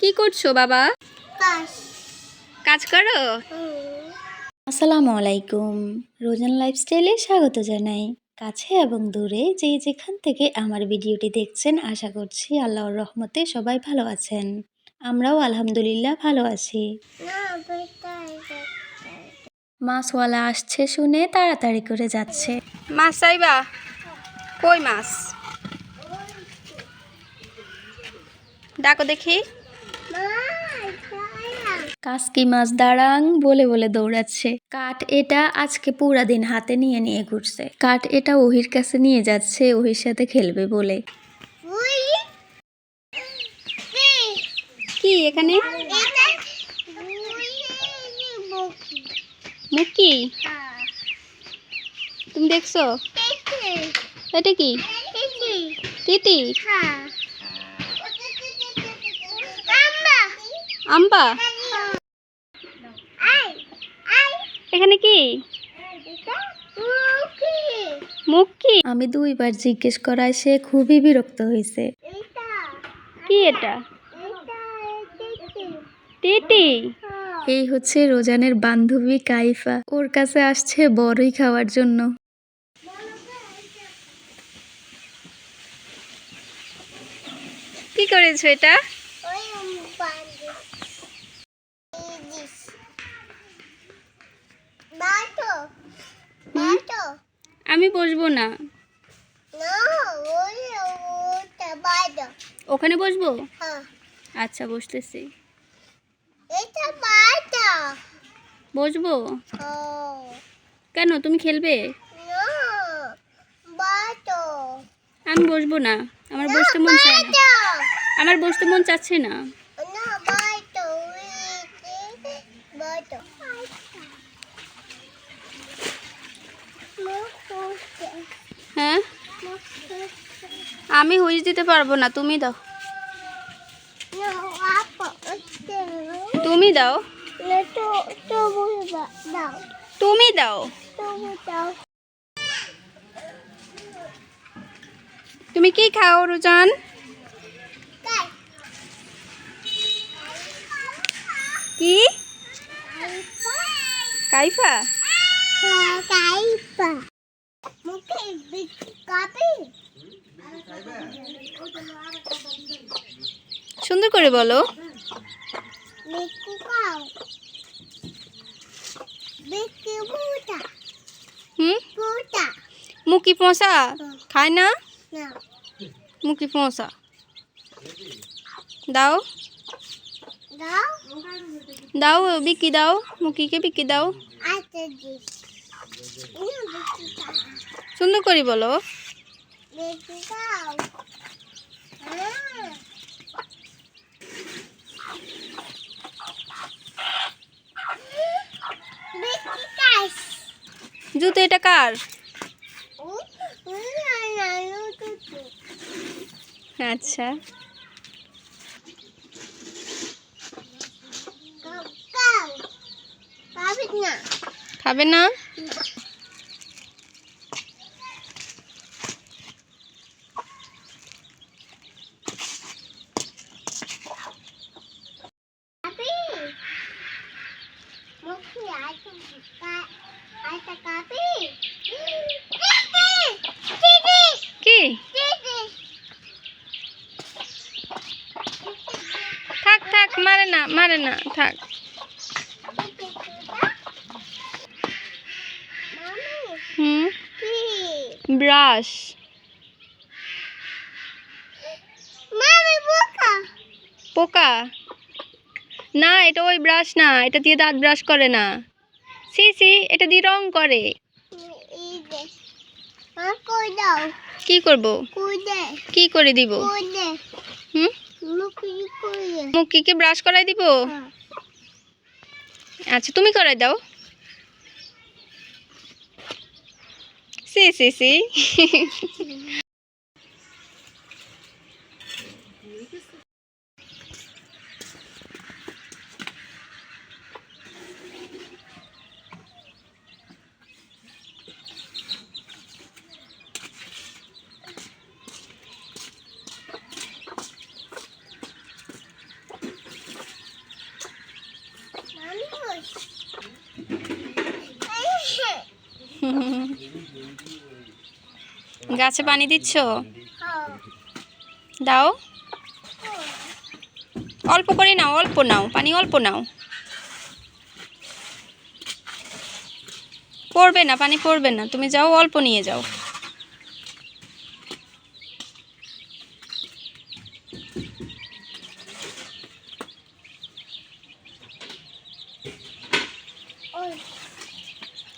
কি করছ বাবা? কাজ। করো? আসসালামু আলাইকুম। রোজান লাইফস্টাইলে স্বাগত জানাই। কাছে এবং দূরে যে যেখান থেকে আমার ভিডিওটি দেখছেন আশা করছি আল্লাহর রহমতে সবাই ভালো আছেন। আমরাও আলহামদুলিল্লাহ ভালো আছি। মাছওয়ালা আসছে শুনে তাড়াতাড়ি করে যাচ্ছে। মাছ চাইবা? কই মাছ? ডাকো দেখি। কাসকি মাছ দাঁড়াং বলে বলে দৌড়াচ্ছে। কাঠ এটা আজকে পুরা দিন হাতে নিয়ে নিয়ে ঘুরছে। কাঠ এটা ওহির কাছে নিয়ে যাচ্ছে ওহির সাথে খেলবে বলে। কি এখানে? হ্যাঁ তুমি দেখছ? এটা কি? তিতি হ্যাঁ। আম্বা? এখানে কি? মুক্কি? আমি দুইবার জিজ্ঞেস করায় সে খুবই বিরক্ত হয়েছে। কি এটা? হ্যাঁ এই হচ্ছে রোজানের বান্ধবী কাইফা। ওর কাছে আসছে বড়ই খাওয়ার জন্য। কি করেছ এটা ওই বান্ধব দিস বাটো বাটো আমি বসবো না। ওখানে বসবো? হ্যাঁ। আচ্ছা বসতেছি। বসবো? কেন তুমি খেলবে? আমি বসবো না। আমার বসতে মন চায় না। আমার বসতে মন চাচ্ছে না না বাটো বাটো হ্যাঁ আমি হুইস দিতে পারব না, তুমি দাও। তুমি দাও। তুমি দাও। তুমি কি খাও, রুজান? কি? কাইফা? সুন্দর করে বলো। মুখি পৌঁছা খায় না? মুখি পৌঁছা দাও। দাও বিকি দাও, মুখিকে বিকি দাও। সুন্দর করে বলো। জুতো এটা কার? আচ্ছা। খাবে না। কি থাক থাক মারে না মারে না থাক হুম ব্রাশ পোকা না, এটা ওই ব্রাশ না, এটা দিয়ে দাঁত ব্রাশ করে না। সি সি, এটা দিয়ে রং করে। কি করব? কি করে দিব? হুম? ব্রাশ করাই দিব? আচ্ছা তুমি করাই দাও। C C C. গাছে পানি দিচ্ছ? দাও। অল্প করে নাও, অল্প নাও, পানি অল্প নাও। পড়বে না, পানি পড়বে না। তুমি যাও, অল্প নিয়ে যাও।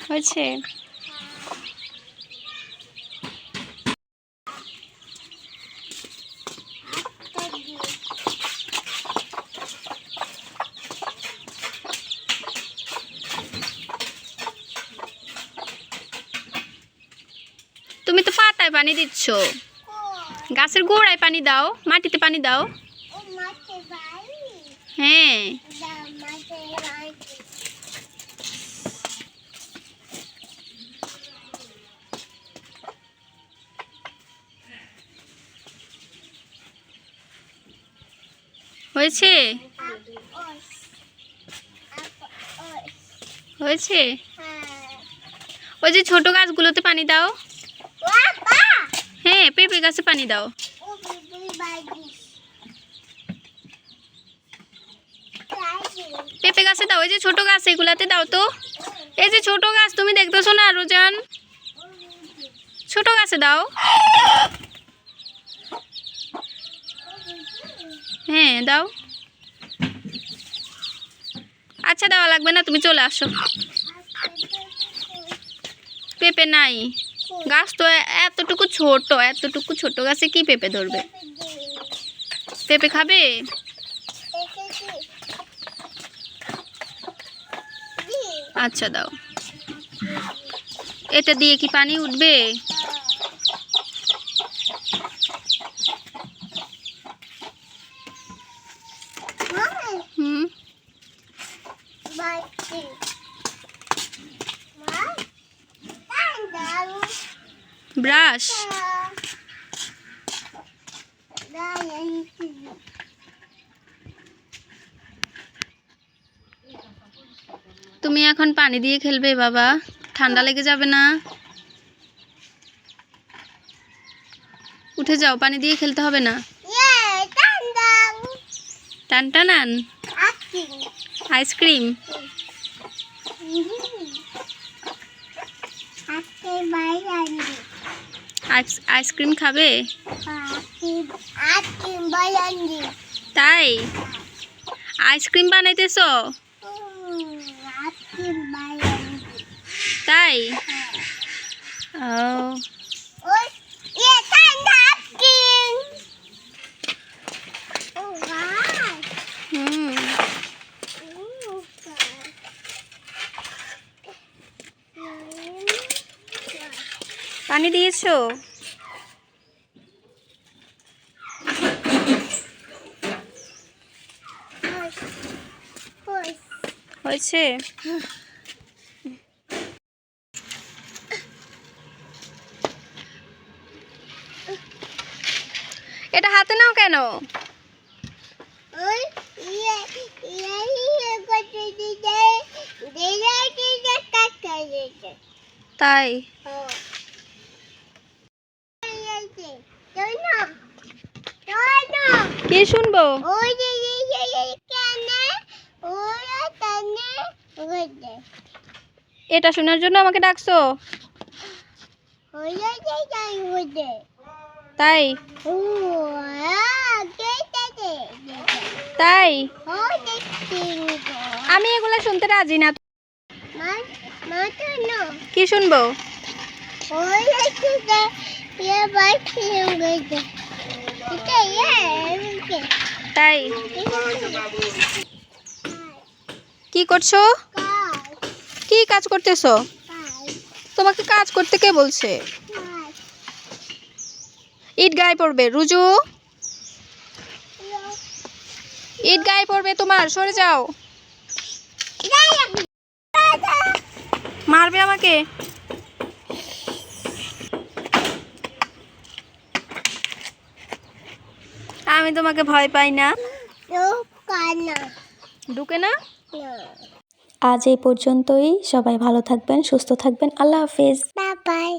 হয়েছে? পাতায় পানি দিচ্ছ। গাছের গোড়ায় পানি দাও, মাটিতে পানি দাও। হ্যাঁ। হয়েছে? হয়েছে? হ্যাঁ ওই যে ছোট গাছগুলোতে পানি দাও। হ্যাঁ পেঁপে গাছে পানি দাও। পেঁপে গাছে দাও, এই যে ছোট গাছ এগুলাতে দাও তো। এই যে ছোট গাছ, তুমি দেখতেছো না, রোজান? ছোট গাছে দাও। হ্যাঁ দাও। আচ্ছা দেওয়া লাগবে না, তুমি চলে আসো। পেঁপে নাই। গাছ তো এতটুকু ছোট এতটুকু ছোট গাছে কি পেঁপে ধরবে? পেঁপে খাবে? আচ্ছা দাও। এটা দিয়ে কি পানি উঠবে? হুম। ব্রাশ তুমি এখন পানি দিয়ে খেলবে বাবা। ঠান্ডা লেগে যাবে না। উঠে যাও পানি দিয়ে খেলতে হবে না। টান টানান আইসক্রিম আইস- আইসক্রিম খাবে? তাই? আইসক্রিম বানাইতেছ? তাই? ও। পানি দিয়েছ? হয়েছে? এটা হাতে নাও কেন? তাই। কি শুনব এটা শোনার জন্য আমাকে ডাকছো তাই তাই আমি এগুলো শুনতে রাজি না কি শুনব তাই? কি করছ? কি কাজ করতেছো? তোমাকে কাজ করতে কে বলছে? ইট গায়ে পড়বে, রুজু। ইট গায়ে পড়বে তোমার, সরে যাও। মারবে আমাকে? আমি তোমাকে ভয় পাই না। ঢুকে না? আজ এই পর্যন্তই। সবাই ভালো থাকবেন সুস্থ থাকবেন। আল্লাহ হাফেজ। Bye bye